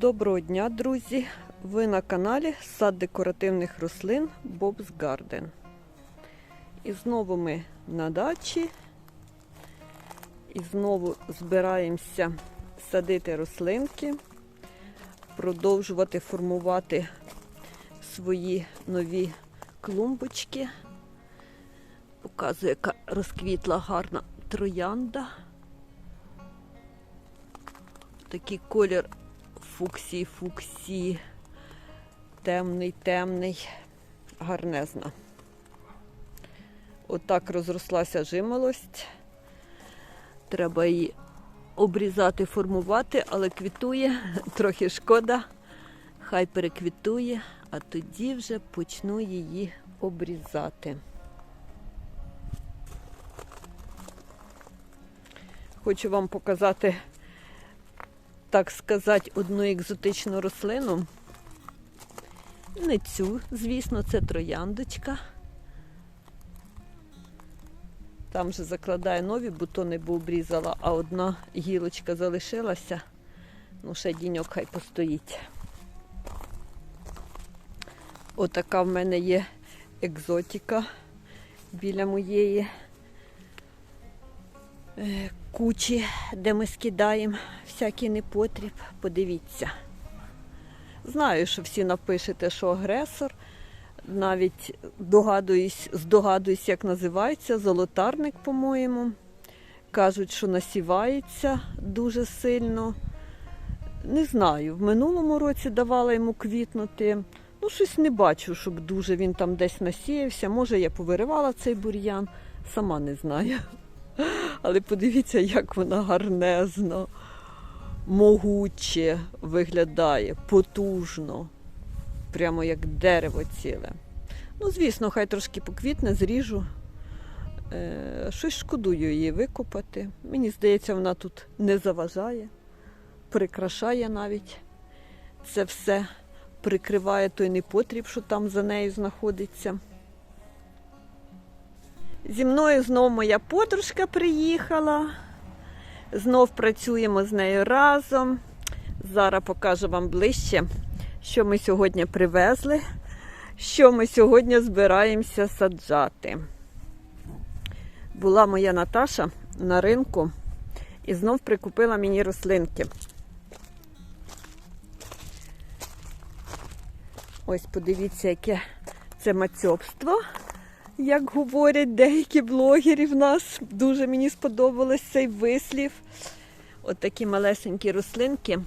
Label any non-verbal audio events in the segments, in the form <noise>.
Доброго дня, друзі! Ви на каналі Сад декоративних рослин Bob's Garden. І знову ми на дачі. І знову збираємося садити рослинки, продовжувати формувати свої нові клумбочки. Показую, яка розквітла гарна троянда. Такий колір фуксії, фуксії, темний, темний, гарнезна. Отак розрослася жимолость. Треба її обрізати, формувати, але квітує, <laughs> трохи шкода. Хай переквітує, а тоді вже почну її обрізати. Хочу вам показати так сказати, одну екзотичну рослину. Не цю, звісно, це трояндочка. Там же закладає нові бутони, бо обрізала, а одна гілочка залишилася. Ну, ще діньок хай постоїть. Отака в мене є екзотика біля моєї е, кучі, де ми скидаємо всякий непотріб. Подивіться. Знаю, що всі напишете, що агресор. Навіть догадуюсь, здогадуюсь, як називається, золотарник, по-моєму. Кажуть, що насівається дуже сильно. Не знаю, в минулому році давала йому квітнути. Ну, щось не бачу, щоб дуже він там десь насіявся. Може, я повиривала цей бур'ян, сама не знаю. Але подивіться, як вона гарнезно, могуче виглядає, потужно, прямо як дерево ціле. Ну, звісно, хай трошки поквітне, зріжу. Е, щось шкодую її викопати. Мені здається, вона тут не заважає, прикрашає навіть це все, прикриває той непотріб, що там за нею знаходиться. Зі мною знов моя подружка приїхала. Знов працюємо з нею разом. Зараз покажу вам ближче, що ми сьогодні привезли, що ми сьогодні збираємося саджати. Була моя Наташа на ринку і знов прикупила мені рослинки. Ось подивіться, яке це мацьобство як говорять деякі блогери в нас. Дуже мені сподобалось цей вислів. От такі малесенькі рослинки.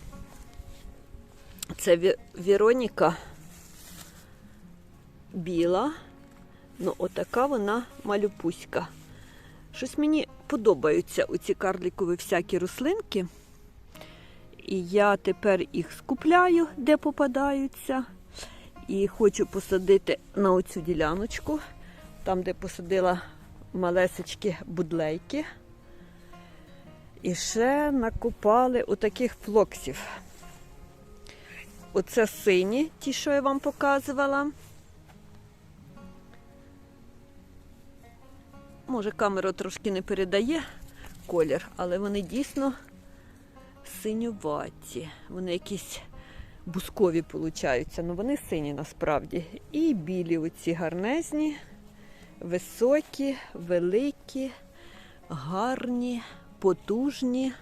Це Вероніка біла. Ну, отака вона малюпуська. Щось мені подобаються оці карликові всякі рослинки. І я тепер їх скупляю, де попадаються. І хочу посадити на оцю діляночку там, де посадила малесечки будлейки. І ще накопали отаких флоксів. Оце сині, ті, що я вам показувала. Може, камера трошки не передає колір, але вони дійсно синюваті. Вони якісь бускові получаються, але вони сині насправді. І білі оці гарнезні високі, великі, гарні, потужні.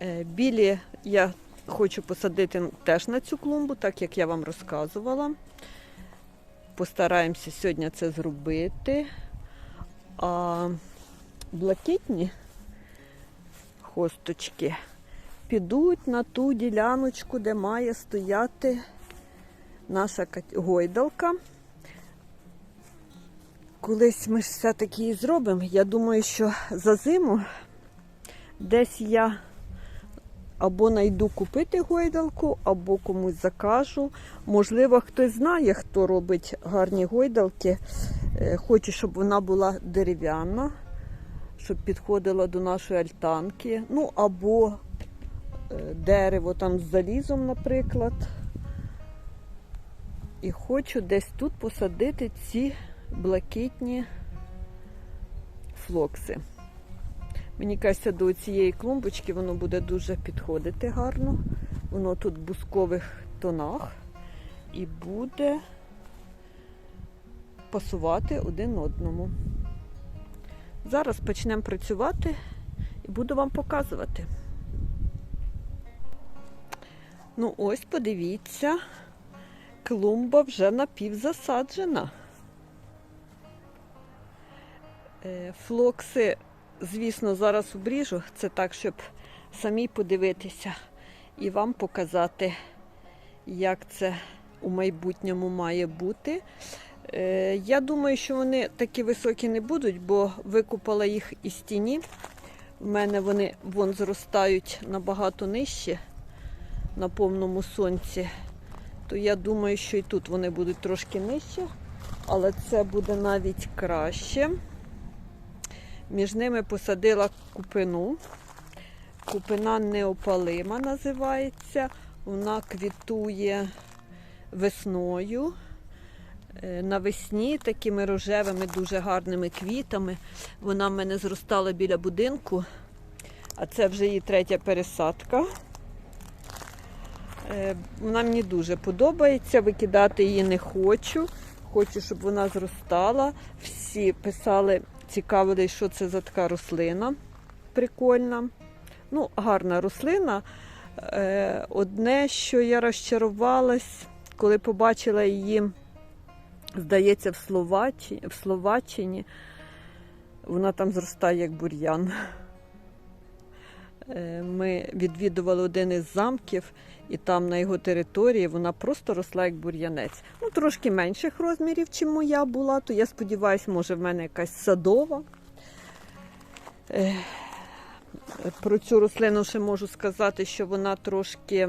Е, білі я хочу посадити теж на цю клумбу, так як я вам розказувала. Постараємося сьогодні це зробити. А блакитні хосточки підуть на ту діляночку, де має стояти наша гойдалка. Колись ми ж все-таки її зробимо. Я думаю, що за зиму десь я або знайду купити гойдалку, або комусь закажу. Можливо, хтось знає, хто робить гарні гойдалки. Е, хочу, щоб вона була дерев'яна, щоб підходила до нашої альтанки. Ну, або е, дерево там з залізом, наприклад. І хочу десь тут посадити ці блакитні флокси. Мені кажеться, до цієї клумбочки воно буде дуже підходити гарно. Воно тут в бускових тонах і буде пасувати один одному. Зараз почнемо працювати і буду вам показувати. Ну, ось подивіться, клумба вже напівзасаджена. Флокси, звісно, зараз обріжу. Це так, щоб самі подивитися і вам показати, як це у майбутньому має бути. Е, Я думаю, що вони такі високі не будуть, бо викупала їх із тіні. У мене вони вон зростають набагато нижче на повному сонці. То я думаю, що і тут вони будуть трошки нижче, але це буде навіть краще. Між ними посадила купину. Купина неопалима називається. Вона квітує весною. Е, Навесні такими рожевими, дуже гарними квітами. Вона в мене зростала біля будинку, а це вже її третя пересадка. Е, Вона мені дуже подобається, викидати її не хочу. Хочу, щоб вона зростала. Всі писали, цікавились, що це за така рослина. Прикольна. Ну, гарна рослина. Е, Одне, що я розчарувалась, коли побачила її, здається, в Словаччині, в Словаччині. Вона там зростає як бур'ян. Е, Ми відвідували один із замків, і там на його території вона просто росла як бур'янець. Ну, трошки менших розмірів, чим моя була, то я сподіваюся, може в мене якась садова. Про цю рослину ще можу сказати, що вона трошки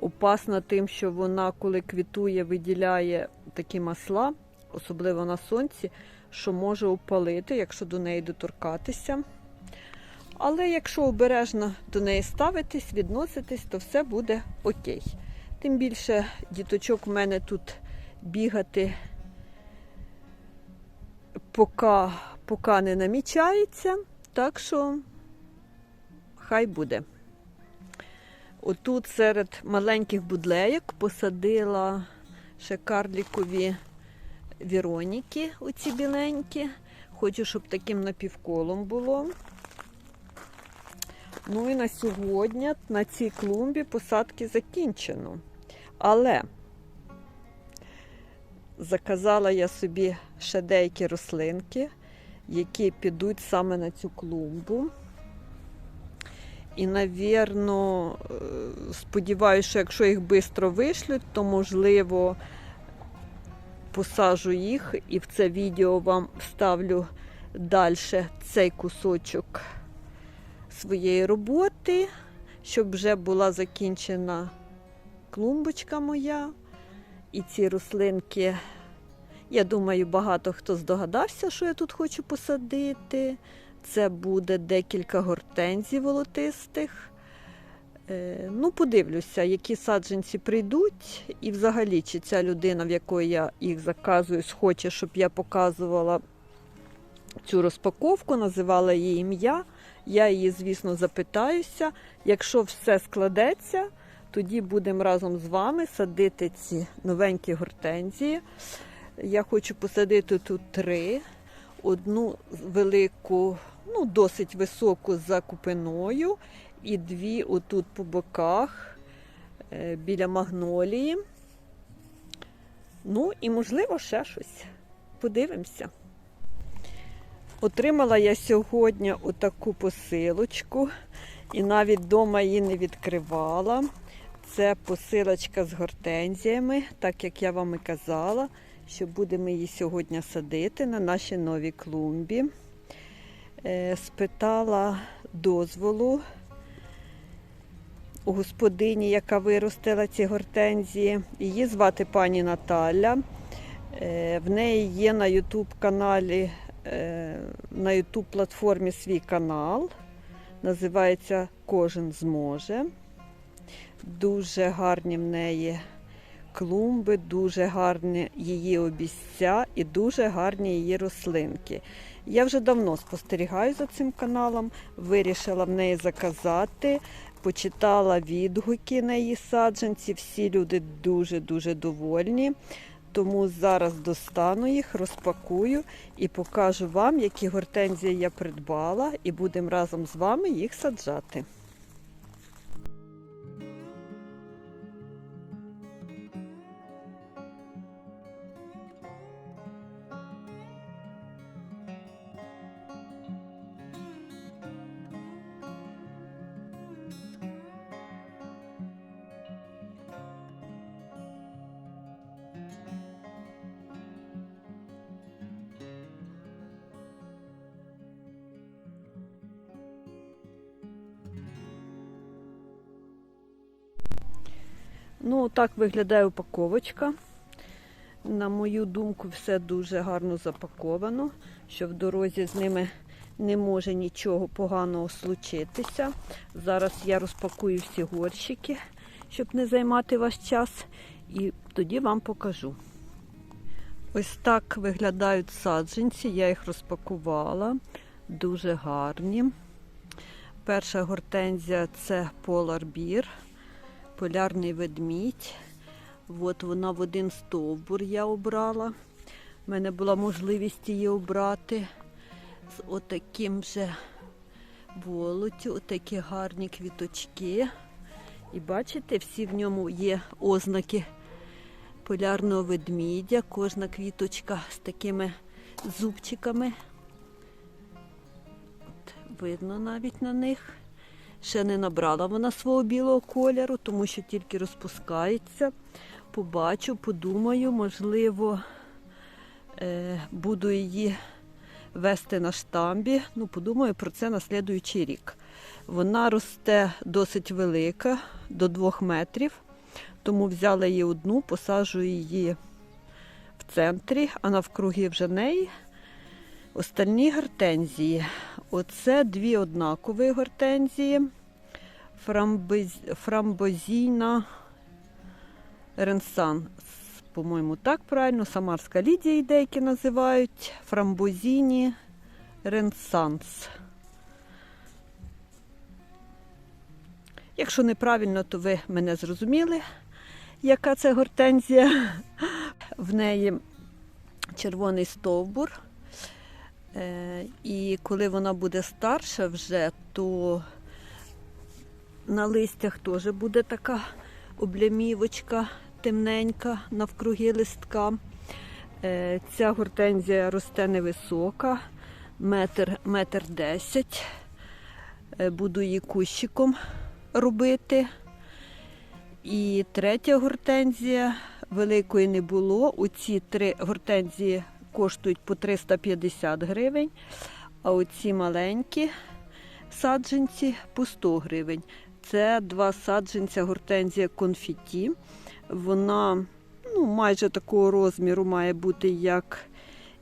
опасна тим, що вона, коли квітує, виділяє такі масла, особливо на сонці, що може опалити, якщо до неї доторкатися. Але якщо обережно до неї ставитись, відноситись, то все буде окей. Тим більше діточок в мене тут бігати поки, поки не намічається, так що хай буде. Отут серед маленьких будлеєк посадила ще карлікові Віроніки, оці біленькі. Хочу, щоб таким напівколом було. Ну і на сьогодні на цій клумбі посадки закінчено. Але заказала я собі ще деякі рослинки, які підуть саме на цю клумбу. І, навірно, сподіваюся, що якщо їх швидко вишлють, то можливо посажу їх і в це відео вам вставлю далі цей кусочок своєї роботи, щоб вже була закінчена клумбочка моя. І ці рослинки, я думаю, багато хто здогадався, що я тут хочу посадити. Це буде декілька гортензій волотистих. Е, Ну, подивлюся, які саджанці прийдуть, і взагалі, чи ця людина, в якої я їх заказую, схоче, щоб я показувала цю розпаковку, називала її ім'я. Я її, звісно, запитаюся. Якщо все складеться, тоді будемо разом з вами садити ці новенькі гортензії. Я хочу посадити тут три. Одну велику, ну, досить високу за купиною, і дві отут по боках е, біля магнолії. Ну і, можливо, ще щось. Подивимося. Отримала я сьогодні отаку посилочку, і навіть вдома її не відкривала. Це посилочка з гортензіями, так як я вам і казала, що будемо її сьогодні садити на нашій новій клумбі. Е, Спитала дозволу у господині, яка виростила ці гортензії. Її звати пані Наталя. Е, В неї є на YouTube каналі, на YouTube платформі свій канал. Називається Кожен зможе. Дуже гарні в неї клумби, дуже гарні її обіця і дуже гарні її рослинки. Я вже давно спостерігаю за цим каналом, вирішила в неї заказати, почитала відгуки на її саджанці. Всі люди дуже-дуже довольні. Тому зараз достану їх, розпакую і покажу вам, які гортензії я придбала, і будемо разом з вами їх саджати. Ну, так виглядає упаковочка. На мою думку, все дуже гарно запаковано, що в дорозі з ними не може нічого поганого случитися. Зараз я розпакую всі горщики, щоб не займати ваш час, і тоді вам покажу. Ось так виглядають саджанці, я їх розпакувала, дуже гарні. Перша гортензія це Polar Beer полярний ведмідь. От вона в один стовбур я обрала. У мене була можливість її обрати з отаким же волоттю, отакі гарні квіточки. І бачите, всі в ньому є ознаки полярного ведмідя. Кожна квіточка з такими зубчиками. От, видно навіть на них. Ще не набрала вона свого білого кольору, тому що тільки розпускається. Побачу, подумаю, можливо, е, буду її вести на штамбі. Ну, подумаю про це на слідуючий рік. Вона росте досить велика, до 2 метрів, тому взяла її одну, посаджу її в центрі, а навкруги вже неї остальні гортензії. Оце дві однакові гортензії. Фрамбозійна Ренсан. По-моєму, так правильно. Самарська Лідія і деякі називають. Фрамбозіні Ренсанс. Якщо неправильно, то ви мене зрозуміли, яка це гортензія. В неї червоний стовбур. Е, І коли вона буде старша вже, то на листях теж буде така облямівочка темненька навкруги листка. Е, Ця гортензія росте невисока, метр, метр десять. Е, Буду її кущиком робити. І третя гортензія великої не було. Оці три гортензії коштують по 350 гривень, а оці маленькі саджанці по 100 гривень. Це два саджанця гортензія конфіті. Вона ну, майже такого розміру має бути, як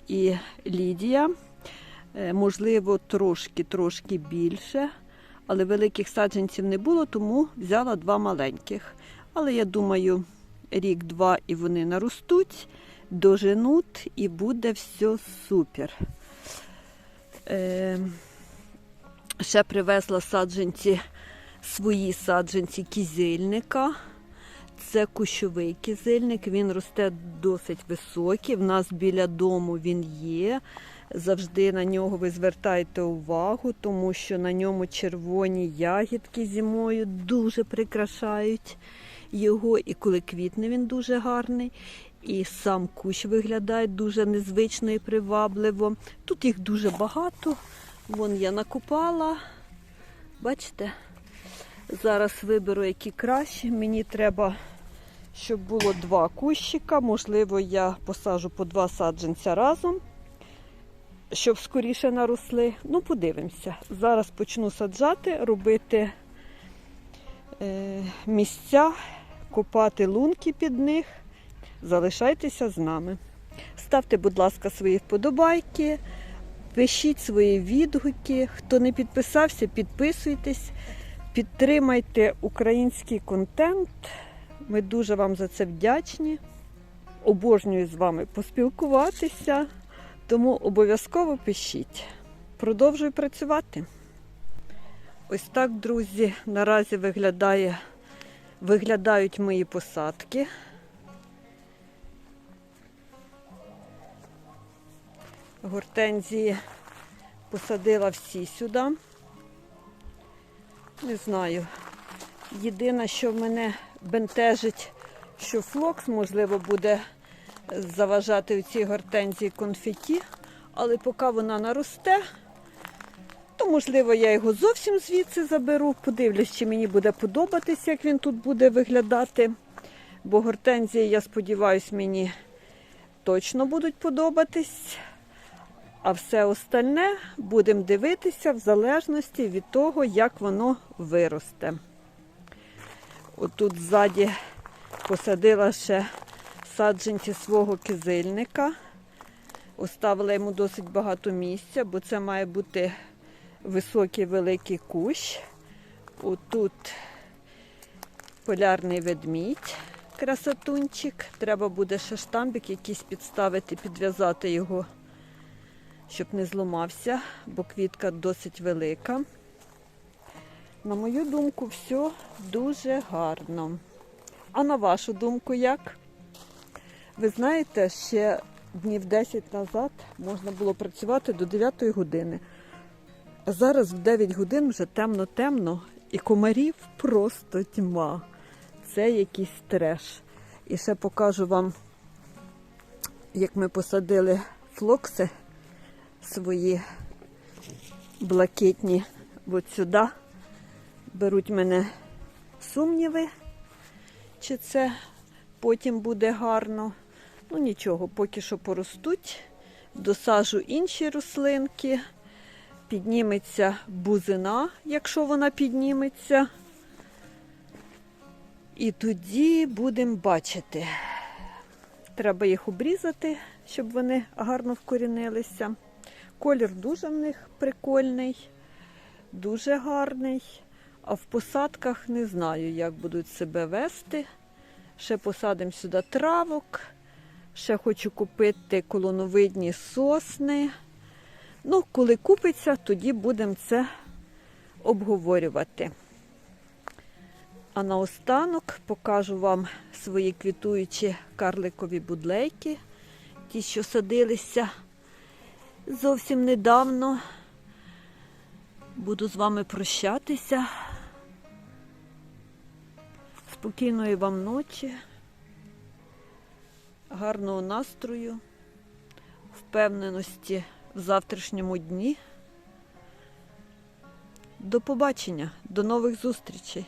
і Лідія. Е, Можливо, трошки-трошки більше. Але великих саджанців не було, тому взяла два маленьких. Але я думаю, рік-два і вони наростуть, доженуть і буде все супер. Е, ще привезла саджанці, свої саджанці кізильника. Це кущовий кизильник, він росте досить високий. В нас біля дому він є. Завжди на нього ви звертаєте увагу, тому що на ньому червоні ягідки зимою дуже прикрашають його. І коли квітне, він дуже гарний. І сам кущ виглядає дуже незвично і привабливо. Тут їх дуже багато. Вон я накопала. Бачите? Зараз виберу, які кращі. Мені треба, щоб було два кущика. Можливо, я посаджу по два саджанця разом, щоб скоріше наросли. Ну, подивимося. Зараз почну саджати, робити е, місця, копати лунки під них. Залишайтеся з нами. Ставте, будь ласка, свої вподобайки, пишіть свої відгуки. Хто не підписався, підписуйтесь. Підтримайте український контент. Ми дуже вам за це вдячні. Обожнюю з вами поспілкуватися. Тому обов'язково пишіть. Продовжую працювати. Ось так, друзі, наразі виглядає, виглядають мої посадки. Гортензії посадила всі сюди. Не знаю. Єдине, що мене бентежить, що флокс, можливо, буде заважати у цій гортензії конфеті, але поки вона наросте, то, можливо, я його зовсім звідси заберу. Подивлюсь, чи мені буде подобатись, як він тут буде виглядати. Бо гортензії, я сподіваюся, мені точно будуть подобатись. А все остальне будемо дивитися в залежності від того, як воно виросте. Отут ззаді посадила ще саджанці свого кизильника. Оставила йому досить багато місця, бо це має бути високий великий кущ. Отут полярний ведмідь, красотунчик. Треба буде ще штамбик якийсь підставити, підв'язати його, щоб не зламався, бо квітка досить велика. На мою думку, все дуже гарно. А на вашу думку, як? Ви знаєте, ще днів 10 назад можна було працювати до 9 години. А зараз в 9 годин вже темно-темно, і комарів просто тьма. Це якийсь треш. І ще покажу вам, як ми посадили флокси свої блакитні от сюди. Беруть мене сумніви, чи це потім буде гарно. Ну нічого, поки що поростуть. Досажу інші рослинки. Підніметься бузина, якщо вона підніметься. І тоді будемо бачити. Треба їх обрізати, щоб вони гарно вкорінилися. Колір дуже в них прикольний, дуже гарний. А в посадках не знаю, як будуть себе вести. Ще посадимо сюди травок. Ще хочу купити колоновидні сосни. Ну, коли купиться, тоді будемо це обговорювати. А наостанок покажу вам свої квітуючі карликові будлейки, ті, що садилися зовсім недавно. Буду з вами прощатися. Спокійної вам ночі, гарного настрою, впевненості в завтрашньому дні. До побачення, до нових зустрічей!